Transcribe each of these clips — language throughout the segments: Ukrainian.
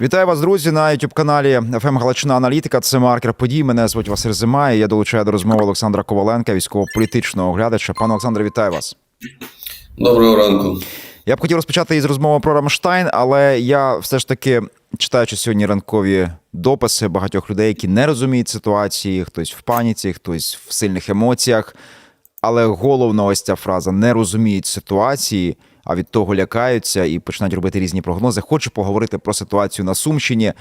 Вітаю вас, друзі, на youtube каналі ФМ Галичина Аналітика. Це маркер подій. Мене звуть Василь Зима. і Я долучаю до розмови Олександра Коваленка, військово-політичного оглядача. Пане Олександре, вітаю вас. Доброго ранку. Я б хотів розпочати із розмови про Рамштайн, але я все ж таки читаючи сьогодні ранкові дописи багатьох людей, які не розуміють ситуації, хтось в паніці, хтось в сильних емоціях. Але головна ось ця фраза не розуміють ситуації, а від того лякаються і починають робити різні прогнози. Хочу поговорити про ситуацію на Сумщині,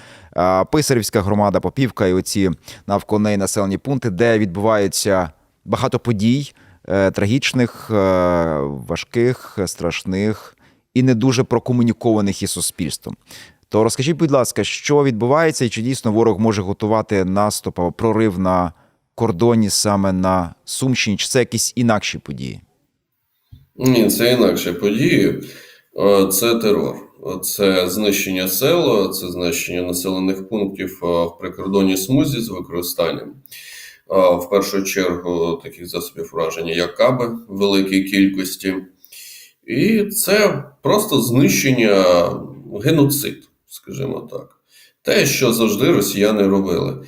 Писарівська громада, Попівка і оці навколо неї населені пункти, де відбувається багато подій е, трагічних, е, важких, страшних і не дуже прокомунікованих із суспільством. То розкажіть, будь ласка, що відбувається, і чи дійсно ворог може готувати наступ або прорив на кордоні саме на Сумщині, чи це якісь інакші події? Ні, це інакше події. Е, Це терор, це знищення сел, це знищення населених пунктів е, в прикордонній смузі з використанням е, в першу чергу таких засобів враження, як каби в великій кількості. І це просто знищення геноцид, скажімо так. Те, що завжди росіяни робили.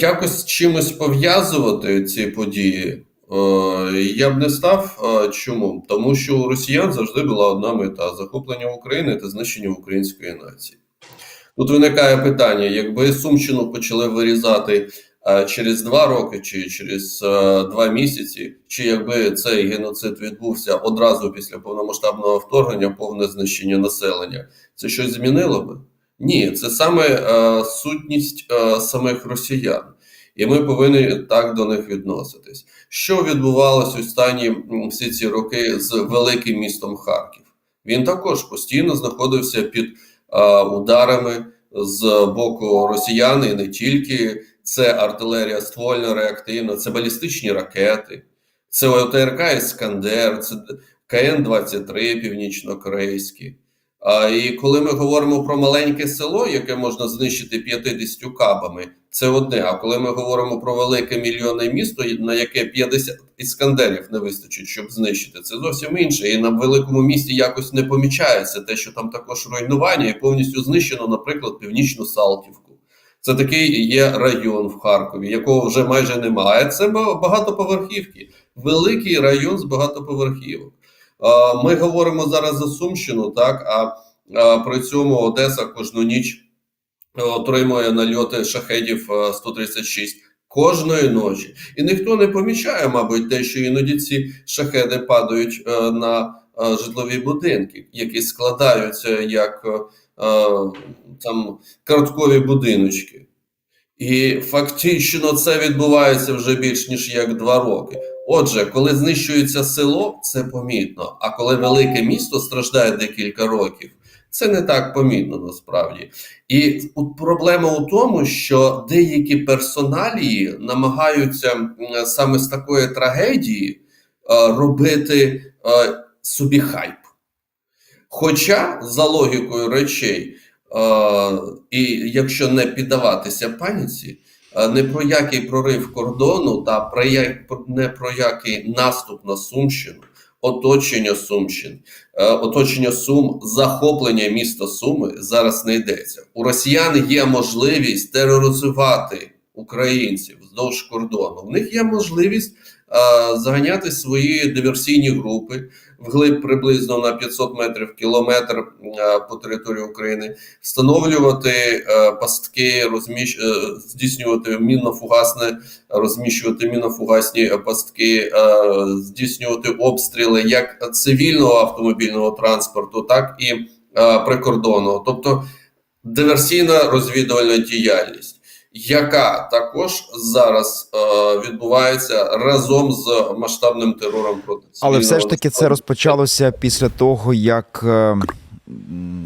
Якось чимось пов'язувати ці події. Е, Я б не став. Е, Чому? Тому що у росіян завжди була одна мета захоплення України та знищення української нації. Тут виникає питання: якби Сумщину почали вирізати е, через два роки чи через два місяці, чи якби цей геноцид відбувся одразу після повномасштабного вторгнення, повне знищення населення, це щось змінило би? Ні, це саме сутність самих росіян. І ми повинні так до них відноситись. Що відбувалося останні всі ці роки з великим містом Харків? Він також постійно знаходився під е, ударами з боку росіян, і не тільки це артилерія ствольна, реактивна, це балістичні ракети, це ОТРК Іскандер, це КН-23 північно-корейські. І коли ми говоримо про маленьке село, яке можна знищити 50 кабами, це одне. А коли ми говоримо про велике мільйонне місто, на яке 50 іскандерів не вистачить, щоб знищити, це зовсім інше. І на великому місті якось не помічається те, що там також руйнування і повністю знищено, наприклад, північну Салтівку. Це такий є район в Харкові, якого вже майже немає. Це багатоповерхівки, великий район з багатоповерхівок. А, Ми говоримо зараз за Сумщину, так а, при цьому Одеса кожну ніч е, отримує нальоти шахедів е, 136 кожної ночі. І ніхто не помічає, мабуть, те, що іноді ці шахеди падають е, на е, житлові будинки, які складаються як е, е, там карткові будиночки. І фактично це відбувається вже більш ніж як два роки. Отже, коли знищується село, це помітно. А коли велике місто страждає декілька років, це не так помітно насправді. І проблема у тому, що деякі персоналії намагаються саме з такої трагедії е, робити е, собі хайп. Хоча, за логікою речей, е, і якщо не піддаватися паніці, не про який прорив кордону та про як, не про який наступ на Сумщину, оточення Сумщин, е, оточення Сум, захоплення міста Суми зараз не йдеться. У росіян є можливість тероризувати українців вздовж кордону. В них є можливість е, заганяти свої диверсійні групи вглиб приблизно на 500 метрів кілометр е, по території України, встановлювати е, пастки, розміщ... е, здійснювати мінно-фугасне, розміщувати мінно-фугасні пастки, здійснювати обстріли як цивільного автомобільного транспорту, так і прикордонного, тобто диверсійна розвідувальна діяльність. Яка також зараз е, відбувається разом з масштабним терором проти Але все ж таки це розпочалося після того, як е,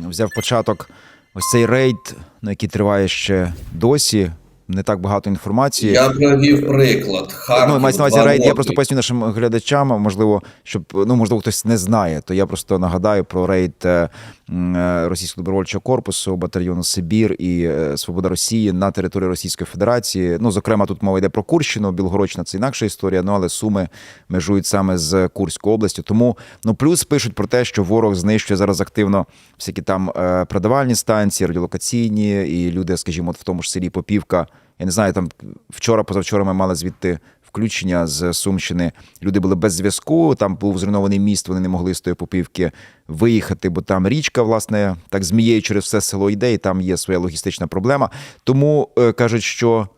взяв початок ось цей рейд, на який триває ще досі не так багато інформації. Я привів приклад. Харків, Ну, мається на увазі рейд. Я просто поясню нашим глядачам, можливо, щоб ну можливо хтось не знає. То я просто нагадаю про рейд е, е, російського добровольчого корпусу, батальйону Сибір і е, Свобода Росії на території Російської Федерації. Ну, зокрема, тут мова йде про Курщину, Білгородщина це інакша історія. Ну але Суми межують саме з Курською областю. Тому ну плюс пишуть про те, що ворог знищує зараз активно всякі там продавальні станції, радіолокаційні, і люди, скажімо, от в тому ж селі Попівка. Я не знаю, там вчора, позавчора ми мали звідти включення з Сумщини. Люди були без зв'язку. Там був зруйнований міст. Вони не могли з тої попівки виїхати, бо там річка, власне, так змією через все село йде, і там є своя логістична проблема. Тому е, кажуть, що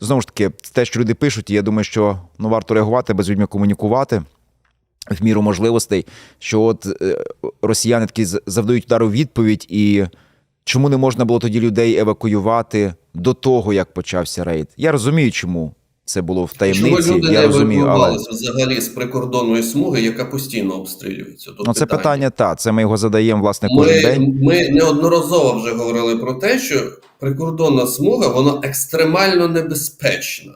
знову ж таки, те, що люди пишуть, і я думаю, що ну варто реагувати, без людьми комунікувати. В міру можливостей, що от е, росіяни такі завдають удару відповідь, і чому не можна було тоді людей евакуювати до того, як почався рейд? Я розумію, чому це було в Чому таємниці. люди Я не розумію, але взагалі з прикордонної смуги, яка постійно обстрілюється? Тут ну це питання та це ми його задаємо власне кожен Ми, день. ми неодноразово вже говорили про те, що прикордонна смуга вона екстремально небезпечна.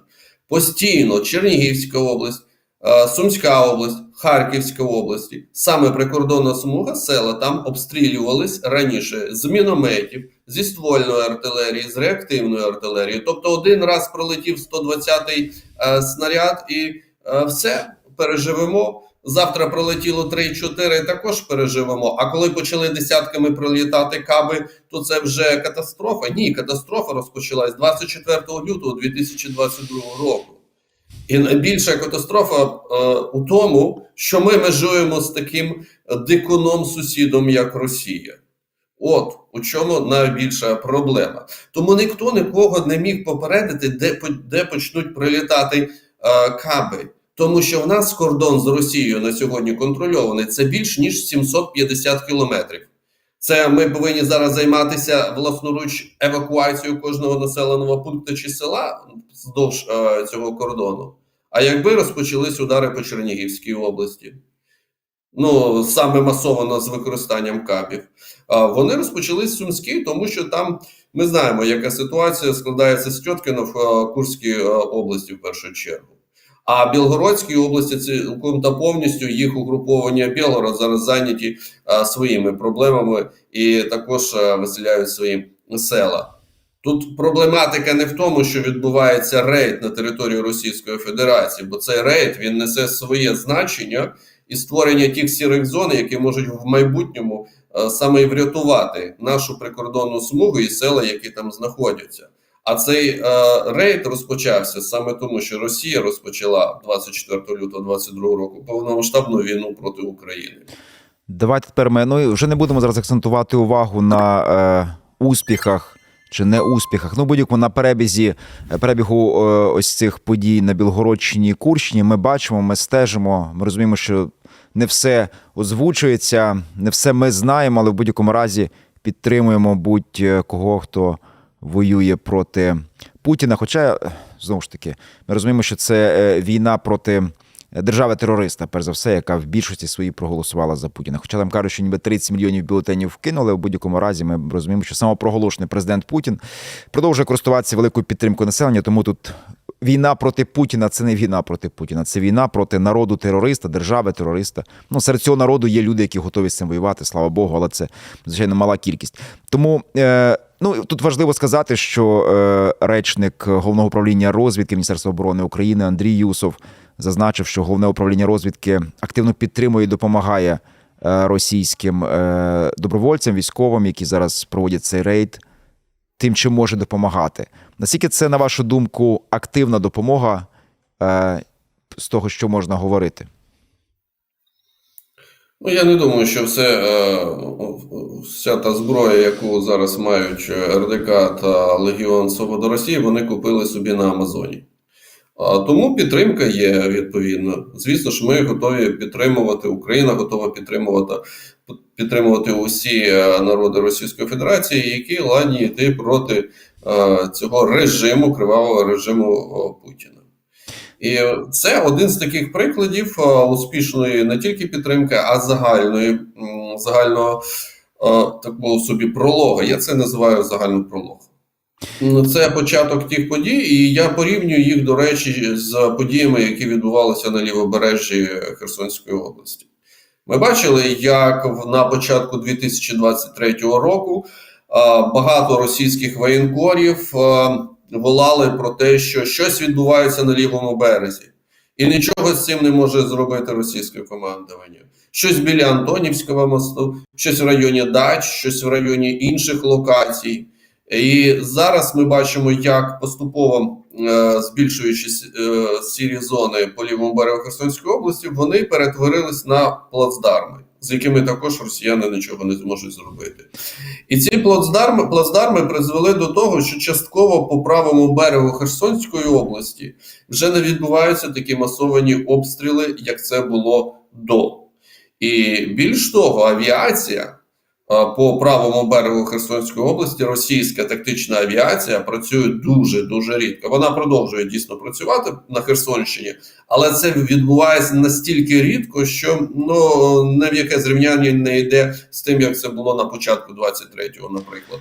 Постійно Чернігівська область, е, Сумська область, Харківська область, саме прикордонна смуга, села там обстрілювались раніше з мінометів, зі ствольної артилерії, з реактивної артилерії. Тобто один раз пролетів 120-й е, снаряд і е, все переживемо. Завтра пролетіло 3-4, також переживемо. А коли почали десятками пролітати каби, то це вже катастрофа. Ні, катастрофа розпочалась 24 лютого 2022 року. І найбільша катастрофа е, у тому, що ми межуємо з таким дикуном сусідом, як Росія. От у чому найбільша проблема. Тому ніхто нікого не міг попередити, де, де почнуть прилітати е, каби. Тому що в нас кордон з Росією на сьогодні контрольований це більш ніж 750 кілометрів. Це ми повинні зараз займатися власноруч евакуацією кожного населеного пункту чи села вздовж е, цього кордону. А якби розпочались удари по Чернігівській області, ну саме масово з використанням кабів, а вони розпочались в Сумській, тому що там ми знаємо, яка ситуація складається з Тьоткіно в е, Курській е, області в першу чергу. А Білгородській області цілком та повністю їх угруповання Білгород зараз зайняті а, своїми проблемами і також а, виселяють свої села. Тут проблематика не в тому, що відбувається рейд на території Російської Федерації, бо цей рейд він несе своє значення і створення тих сірих зон, які можуть в майбутньому а, саме і врятувати нашу прикордонну смугу і села, які там знаходяться. А цей е, рейд розпочався саме тому, що Росія розпочала 24 лютого 2022 року повномасштабну війну проти України. Давайте тепер ми ну, вже не будемо зараз акцентувати увагу на е, успіхах чи не успіхах. Ну, будь-якому на перебізі е, перебігу е, ось цих подій на Білгородщині і Курщині. Ми бачимо, ми стежимо. Ми розуміємо, що не все озвучується, не все ми знаємо, але в будь-якому разі підтримуємо будь-кого, хто воює проти Путіна. Хоча е, знову ж таки, ми розуміємо, що це е, війна проти держави-терориста, перш за все, яка в більшості своїй проголосувала за Путіна. Хоча там кажуть, що ніби 30 мільйонів бюлетенів вкинули. В будь-якому разі ми розуміємо, що самопроголошений президент Путін продовжує користуватися великою підтримкою населення. Тому тут війна проти Путіна це не війна проти Путіна, це війна проти народу терориста, держави терориста. Ну серед цього народу є люди, які готові з цим воювати. Слава Богу, але це звичайно мала кількість. Тому. Е- Ну тут важливо сказати, що е, речник головного управління розвідки Міністерства оборони України Андрій Юсов зазначив, що головне управління розвідки активно підтримує і допомагає е, російським е, добровольцям, військовим, які зараз проводять цей рейд, тим, чим може допомагати. Наскільки це, на вашу думку, активна допомога е, з того, що можна говорити? Ну я не думаю, що все, е, вся та зброя, яку зараз мають РДК та Легіон Свобода Росії, вони купили собі на Амазоні. Тому підтримка є відповідно. Звісно ж, ми готові підтримувати. Україна готова підтримувати підтримувати усі е, народи Російської Федерації, які ладні йти проти е, цього режиму, кривавого режиму Путіна. І це один з таких прикладів е, успішної не тільки підтримки, а загальної загального е, такого собі пролога. Я це називаю загальним прологом. Ну, Це початок тих подій, і я порівнюю їх, до речі, з подіями, які відбувалися на лівобережжі Херсонської області. Ми бачили, як на початку 2023 року багато російських воєнкорів волали про те, що щось відбувається на лівому березі, і нічого з цим не може зробити російське командування. Щось біля Антонівського мосту, щось в районі Дач, щось в районі інших локацій. І зараз ми бачимо, як поступово е, збільшуючись е, сірі зони по лівому берегу Херсонської області, вони перетворились на плацдарми, з якими також росіяни нічого не зможуть зробити. І ці плацдарми, плацдарми призвели до того, що частково по правому берегу Херсонської області вже не відбуваються такі масовані обстріли, як це було до. І більш того, авіація. А, По правому берегу Херсонської області російська тактична авіація працює дуже дуже рідко. Вона продовжує дійсно працювати на Херсонщині, але це відбувається настільки рідко, що ну не в яке зрівняння не йде з тим, як це було на початку 23-го, наприклад.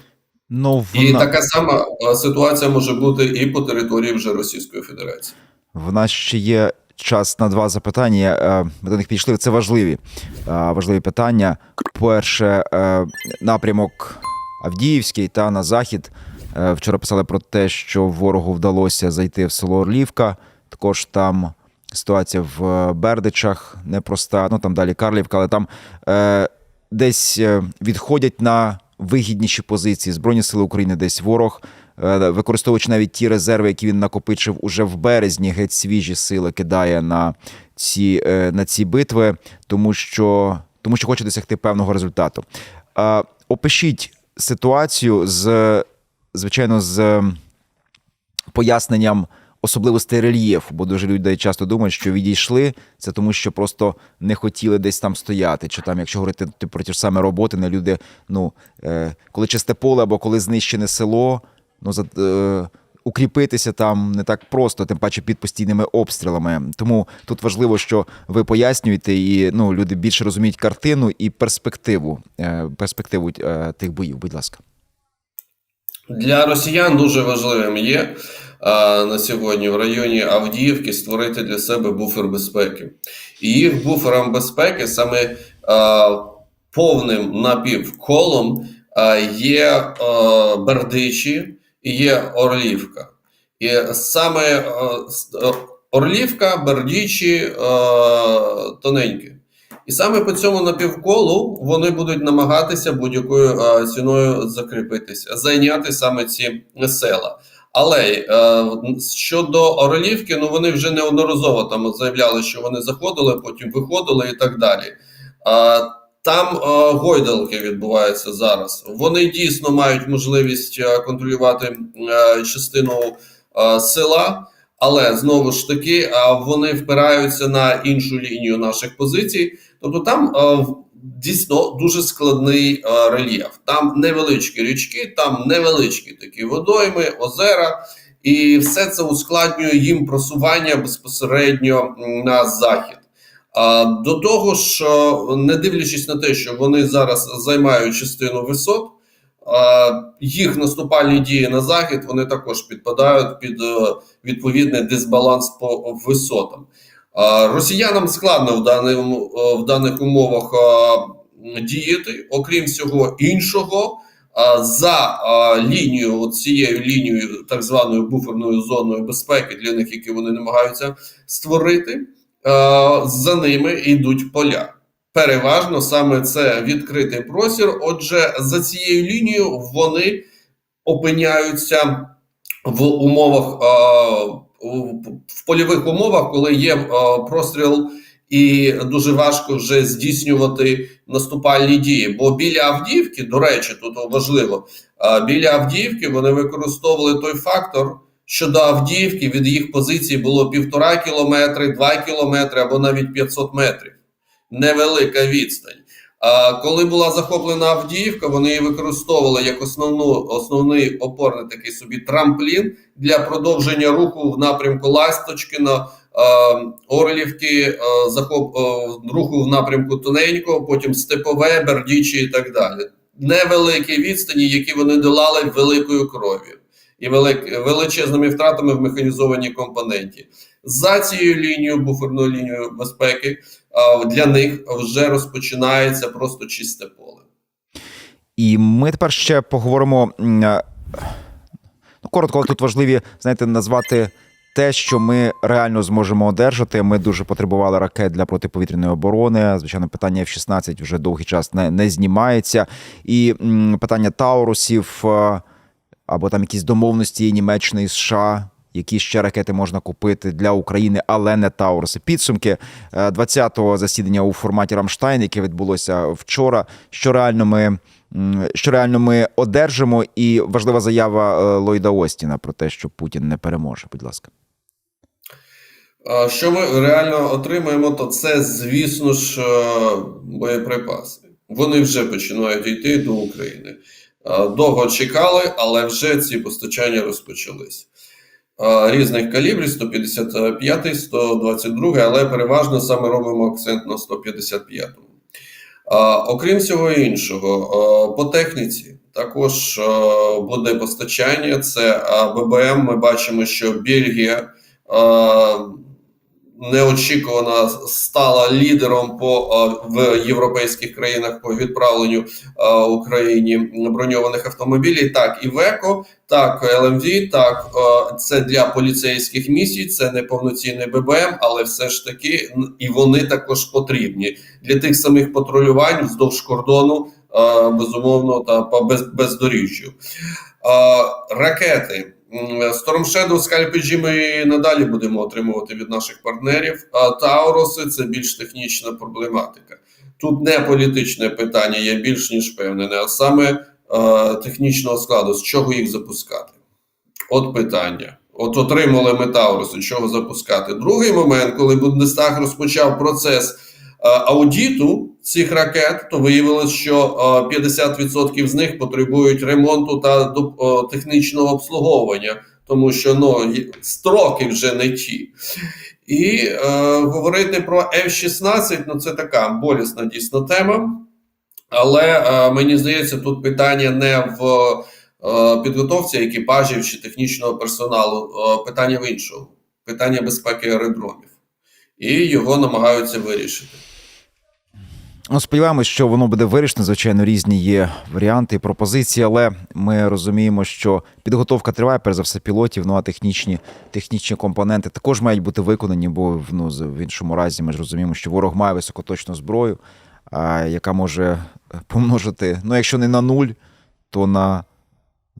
Ну, в, І така сама ситуація може бути і по території вже Російської Федерації. в нас ще є час на два запитання. Е, Ми до них підійшли. Це важливі, е, важливі питання. Перше, е, напрямок Авдіївський та на захід. Вчора писали про те, що ворогу вдалося зайти в село Орлівка. Також там ситуація в Бердичах непроста. Ну там далі Карлівка, але там е, десь відходять на вигідніші позиції Збройні сили України, десь ворог, використовуючи навіть ті резерви, які він накопичив уже в березні, геть свіжі сили кидає на ці, е, на ці битви, тому що, тому що хоче досягти певного результату. Е, Опишіть ситуацію з, звичайно, з поясненням особливостей рельєфу, бо дуже людей часто думають, що відійшли це тому, що просто не хотіли десь там стояти. Чи там, якщо говорити типу, про ті ж саме роботи, не люди, ну е, коли чисте поле або коли знищене село, ну за. Е, Укріпитися там не так просто, тим паче під постійними обстрілами. Тому тут важливо, що ви пояснюєте, і ну люди більше розуміють картину і перспективу, е, перспективу е, тих боїв. Будь ласка. Для росіян дуже важливим є а, на сьогодні в районі Авдіївки створити для себе буфер безпеки. І їх буфером безпеки саме а, повним напівколом а, є а, Бердичі є Орлівка. І саме а, Орлівка, Бердичі, а, тоненькі. І саме по цьому напівколу вони будуть намагатися будь-якою е, ціною закріпитися, зайняти саме ці села. Але е, щодо Орелівки, ну вони вже неодноразово там заявляли, що вони заходили, потім виходили і так далі. Там е, гойдалки відбуваються зараз. Вони дійсно мають можливість е, контролювати е, частину села. Але знову ж таки, вони впираються на іншу лінію наших позицій. Тобто там дійсно дуже складний рельєф. Там невеличкі річки, там невеличкі такі водойми, озера, і все це ускладнює їм просування безпосередньо на захід. До того ж, не дивлячись на те, що вони зараз займають частину висот, їх наступальні дії на захід вони також підпадають під е, відповідний дисбаланс по висотам. Росіянам складно в, даному, е, в даних умовах діяти, окрім всього іншого, за лінією, цією лінією, так званою буферною зоною безпеки для них, які вони намагаються створити, за ними йдуть поля. Переважно саме це відкритий простір. Отже, за цією лінією вони опиняються в умовах е, в- польових умовах, коли є е, простріл, і дуже важко вже здійснювати наступальні дії. Бо біля Авдіївки, до речі, тут важливо, е, біля Авдіївки вони використовували той фактор, що до Авдіївки від їх позиції було півтора кілометри, два кілометри або навіть 500 метрів. Невелика відстань. А коли була захоплена Авдіївка, вони її використовували як основну основний опорний такий собі трамплін для продовження руху в напрямку Ласточкина, Орлівки, захоп, руху в напрямку Тоненького, потім Степове, Бердічі і так далі. Невеликі відстані, які вони долали великою кров'ю. І велик- величезними втратами в механізованій компоненті. За цією лінією, буферною лінією безпеки, для них вже розпочинається просто чисте поле. І ми тепер ще поговоримо. е, Ну, коротко, але тут важливі, знаєте, назвати те, що ми реально зможемо одержати. Ми дуже потребували ракет для протиповітряної оборони. Звичайно, питання F-16 вже довгий час не, не знімається. І м, питання Таурусів е, або там якісь домовленості Німеччини і США. Які ще ракети можна купити для України, але не Тауруси. Підсумки е, 20-го засідання у форматі Рамштайн, яке відбулося вчора. Що реально ми що реально ми одержимо, і важлива заява е, Ллойда Остіна про те, що Путін не переможе. Будь ласка. Що ми реально отримаємо, то це, звісно ж, е, боєприпаси. Вони вже починають йти до України. Е, Довго чекали, але вже ці постачання розпочались. Е, Різних калібрів 155, 122, але переважно саме робимо акцент на 155. А, Окрім всього іншого, е, по техніці також е, буде постачання. Це е, ББМ. Ми бачимо, що Бельгія е, неочікувано стала лідером по е, в європейських країнах по відправленню е, Україні броньованих автомобілів. Так, і ВЕКО, так, ЛМВ, так, е, це для поліцейських місій, це не повноцінний ББМ, але все ж таки і вони також потрібні для тих самих патрулювань вздовж кордону, безумовно, та по без, бездоріжжю. Ракети. Storm Shadow, Scalp ми надалі будемо отримувати від наших партнерів. А Тауруси це більш технічна проблематика. Тут не політичне питання, я більш ніж впевнений, а саме технічного складу, з чого їх запускати. От питання. От отримали ми Тауруси, з чого запускати. Другий момент, коли Бундестаг розпочав процес аудіту цих ракет, то виявилось, що е, 50% з них потребують ремонту та е, технічного обслуговування, тому що ну, строки вже не ті. І е, говорити про F-16, ну це така болісна дійсно тема. Але е, мені здається, тут питання не в е, підготовці екіпажів чи технічного персоналу, е, питання в іншому питання безпеки аеродромів. І його намагаються вирішити. Ну, сподіваємось, що воно буде вирішено. Звичайно, різні є варіанти і пропозиції, але ми розуміємо, що підготовка триває, перш за все, пілотів. Ну а технічні, технічні компоненти також мають бути виконані, бо ну, в іншому разі ми ж розуміємо, що ворог має високоточну зброю, яка може помножити, ну, якщо не на нуль, то на.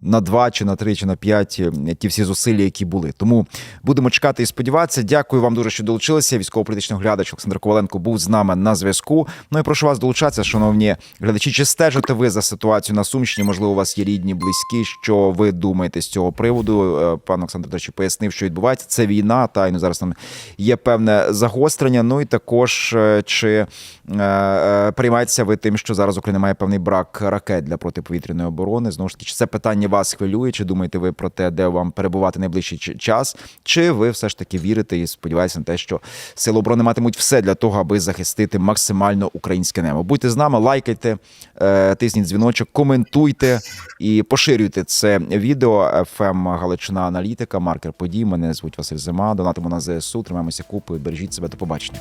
На два чи на три, чи на п'ять е, ті всі зусилля, які були. Тому будемо чекати і сподіватися. Дякую вам дуже, що долучилися. Військово-політичний глядач Олександр Коваленко був з нами на зв'язку. Ну і прошу вас долучатися, шановні глядачі. Чи стежите ви за ситуацією на Сумщині? Можливо, у вас є рідні, близькі. Що ви думаєте з цього приводу? Е, Пан Олександр до речі, пояснив, що відбувається. Це війна, та ну, зараз там є певне загострення. Ну і також е, чи приймаєтеся ви тим, що зараз Україна має певний брак ракет для протиповітряної оборони? Знову ж таки, чи це питання вас хвилює? Чи думаєте ви про те, де вам перебувати найближчий час? Чи ви все ж таки вірите і сподіваєтеся на те, що сили оборони матимуть все для того, аби захистити максимально українське небо? Будьте з нами, лайкайте, е, тисніть дзвіночок, коментуйте і поширюйте це відео. ФМ Галичина Аналітика, маркер подій. Мене звуть Василь Зима. Донатимо на ЗСУ. Тримаємося купи. Бережіть себе. До побачення.